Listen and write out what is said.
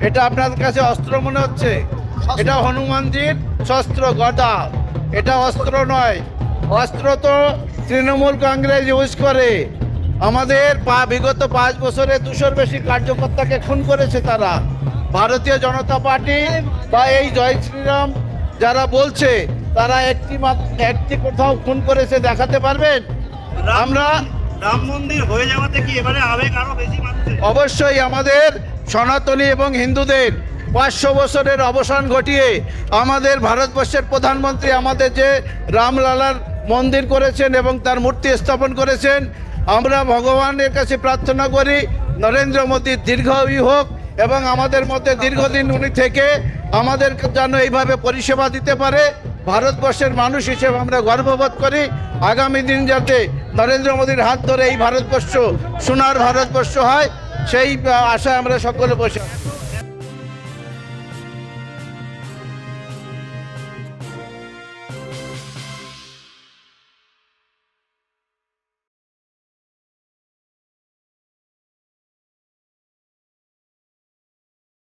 এটা আপনাদের কাছে অস্ত্র মনে হচ্ছে? এটা হনুমানজির শস্ত্র গদা। এটা অস্ত্র নয়। অস্ত্র তো তৃণমূল কংগ্রেস ইউজ করে। আমাদের পা বিগত পাঁচ বছরে দুশোর বেশি কার্যকর্তাকে খুন করেছে তারা। ভারতীয় জনতা পার্টি বা এই জয় শ্রীরাম যারা বলছে তারা একটি মাত্র একটি কোথাও খুন করেছে দেখাতে পারবেন? আমরা রাম মন্দির হয়ে যাওয়াতে কি এবারে আবেগ আরও বেশি অবশ্যই আমাদের সনাতনী এবং হিন্দুদের পাঁচশো বছরের অবসান ঘটিয়ে আমাদের ভারতবর্ষের প্রধানমন্ত্রী আমাদের যে রামলালার মন্দির করেছেন এবং তার মূর্তি স্থাপন করেছেন, আমরা ভগবানের কাছে প্রার্থনা করি, নরেন্দ্র মোদীর দীর্ঘায়ু হোক এবং আমাদের মধ্যে দীর্ঘদিন উনি থেকে আমাদের যেন এইভাবে পরিষেবা দিতে পারে। ভারতবর্ষের মানুষ হিসেবে আমরা গর্ববোধ করি। আগামী দিন যাতে নরেন্দ্র মোদীর হাত ধরে এই ভারতবর্ষ, সোনার ভারতবর্ষ হয়। সেই আশা আশায় আমরা সকলে বসে।